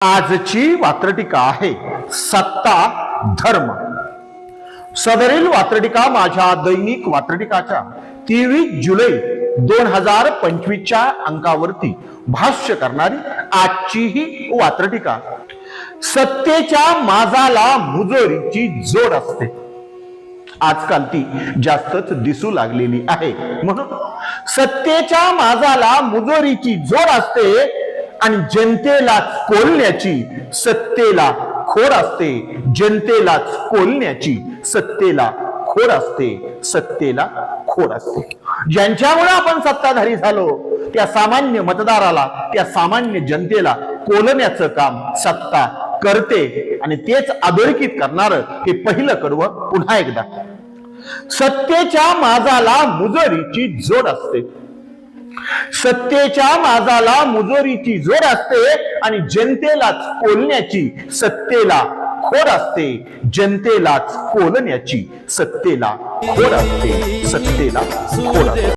आजची वात्रटिका आहे सत्ता धर्म. सदरील वात्रटिका माझ्या दैनिक वात्रटिकाच्या तेवीस जुलै दोन हजार पंचवीसच्या अंकावरती भाष्य करणारी आजची ही वात्रटिका. सत्तेच्या माजाला मुजोरीची जोड असते. आजकाल ती जास्तच दिसू लागलेली आहे. म्हणून सत्तेच्या माजाला मुजोरीची जोड असते आणि जनतेलाच कोलण्याची सत्तेला खोड असते. जनतेलाच कोलण्याची सत्तेला खोड असते. सत्तेला खोड असते. ज्यांच्यामुळे आपण सत्ताधारी झालो त्या सामान्य मतदाराला त्या सामान्य जनतेला कोलण्याचं काम सत्ता करते आणि तेच अधोरेखित करणार हे पहिलं कडव पुन्हा एकदा. सत्तेच्या माजाला मुजरीची जोड असते. सत्तेच्या माजाला मुजोरीची जोर असते आणि जनतेलाच कोलण्याची सत्तेला खोड असते. जनतेलाच कोलण्याची सत्तेला खोड असते. सत्तेला खोड असते.